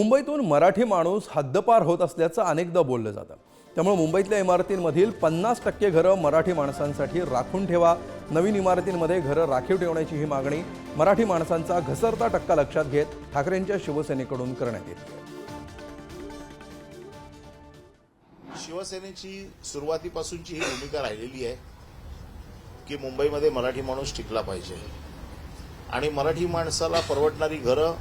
मुंबईतून मराठी माणूस हद्दपार होत असल्याचं अनेकदा बोललं जातं. त्यामुळे मुंबईतल्या इमारतींमधील पन्नास टक्के घरं मराठी माणसांसाठी राखून ठेवा. नवीन इमारतींमध्ये घरं राखीव ठेवण्याची ही मागणी मराठी माणसांचा घसरता टक्का लक्षात घेत ठाकरेंच्या शिवसेनेकडून करण्यात येते शिवसेनेची सुरुवातीपासूनची ही भूमिका राहिलेली आहे की मुंबईमध्ये मराठी माणूस टिकला पाहिजे. आणि मराठी माणसाला परवडणारी घरं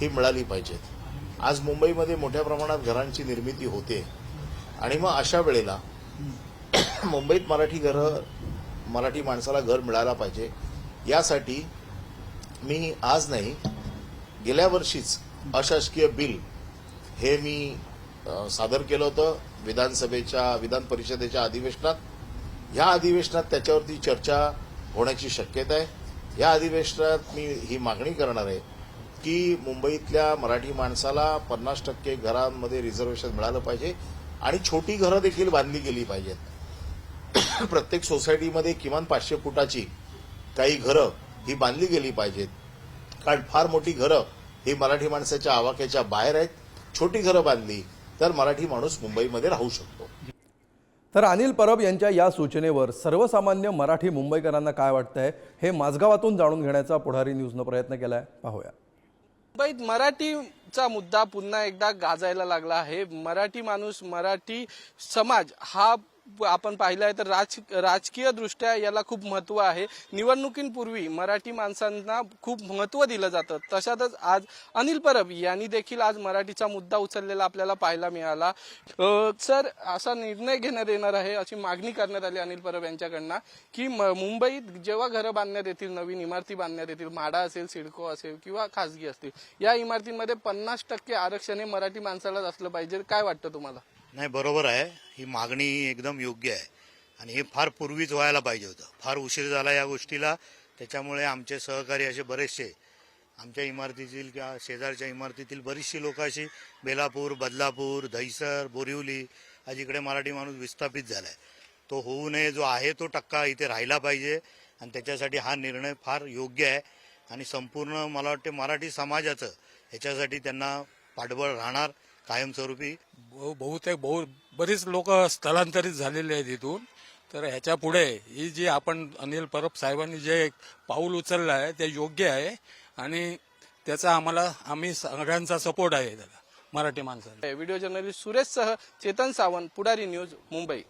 ही मिळाली पाहिजेत. आज मुंबईमध्ये मोठ्या प्रमाणात घरांची निर्मिती होते. आणि मग अशा वेळेला मुंबईत मराठी घरं मराठी माणसाला घर मिळायला पाहिजे. यासाठी मी आज नाही गेल्या वर्षीच अशासकीय बिल हे मी सादर केलं होतं विधानसभेच्या विधान परिषदेच्या अधिवेशनात. या अधिवेशनात त्याच्यावरती चर्चा होण्याची शक्यता आहे. या अधिवेशनात मी ही मागणी करणार आहे की मुंबईतल्या मराठी माणसाला पन्नास टक्के घरांमध्ये रिझर्वेशन मिळालं पाहिजे आणि छोटी घरं देखील बांधली गेली पाहिजेत. प्रत्येक सोसायटीमध्ये किमान पाचशे फुटाची काही घरं ही बांधली गेली पाहिजेत. कारण फार मोठी घरं ही मराठी माणसाच्या आवाक्याच्या बाहेर आहेत. छोटी घरं बांधली तर मराठी माणूस मुंबईमध्ये राहू शकतो. तर अनिल परब यांच्या या सूचनेवर सर्वसामान्य मराठी मुंबईकरांना काय वाटतंय हे माझगावातून जाणून घेण्याचा पुढारी न्यूजनं प्रयत्न केलाय. पाहूया. मुंबईत मराठीचा मुद्दा पुन्हा एकदा गाजायला लागला आहे. मराठी माणूस मराठी समाज हा आपण पाहिलं आहे तर राज राजकीय दृष्ट्या याला खूप महत्त्व आहे. निवडणुकींपूर्वी मराठी माणसांना खूप महत्त्व दिलं जातं. तशातच आज अनिल परब यांनी देखील आज मराठीचा मुद्दा उचललेला आपल्याला पाहायला मिळाला. सर असा निर्णय घेण्यात येणार आहे अशी मागणी करण्यात आली अनिल परब यांच्याकडनं की म- मुंबईत जेव्हा घरं बांधण्यात येतील नवीन इमारती बांधण्यात येतील माडा असेल सिडको असेल किंवा खासगी असतील या इमारतींमध्ये पन्नास टक्के आरक्षण हे मराठी माणसालाच असलं पाहिजे. काय वाटतं तुम्हाला? नाही बरोबर आहे. ही मागणी एकदम योग्य आहे. आणि हे फार पूर्वीच व्हायला पाहिजे होतं. फार उशीर झाला या गोष्टीला. त्याच्यामुळे आमचे सहकारी असे बरेचसे आमच्या इमारतीतील किंवा शेजारच्या इमारतीतील बरीचशी लोक अशी बेलापूर बदलापूर दहिसर बोरिवली जिकडे मराठी माणूस विस्थापित झाला आहे तो होऊ नये जो आहे तो टक्का इथे राहिला पाहिजे. आणि त्याच्यासाठी हा निर्णय फार योग्य आहे. आणि संपूर्ण मला वाटते मराठी समाजाचं ह्याच्यासाठी त्यांना पाठबळ राहणार. कायमस्वरूपी? बहु- बहुतेक बहु बरीच लोक स्थलांतरित झालेले आहेत इथून. तर ह्याच्या पुढे ही जी आपण अनिल परब साहेबांनी जे पाऊल उचललं आहे ते योग्य आहे. आणि त्याचा आम्हाला आम्ही सगळ्यांचा सपोर्ट आहे त्याला मराठी माणसाला. व्हिडिओ जर्नलिस्ट सुरेश सह चेतन सावंत पुढारी न्यूज मुंबई.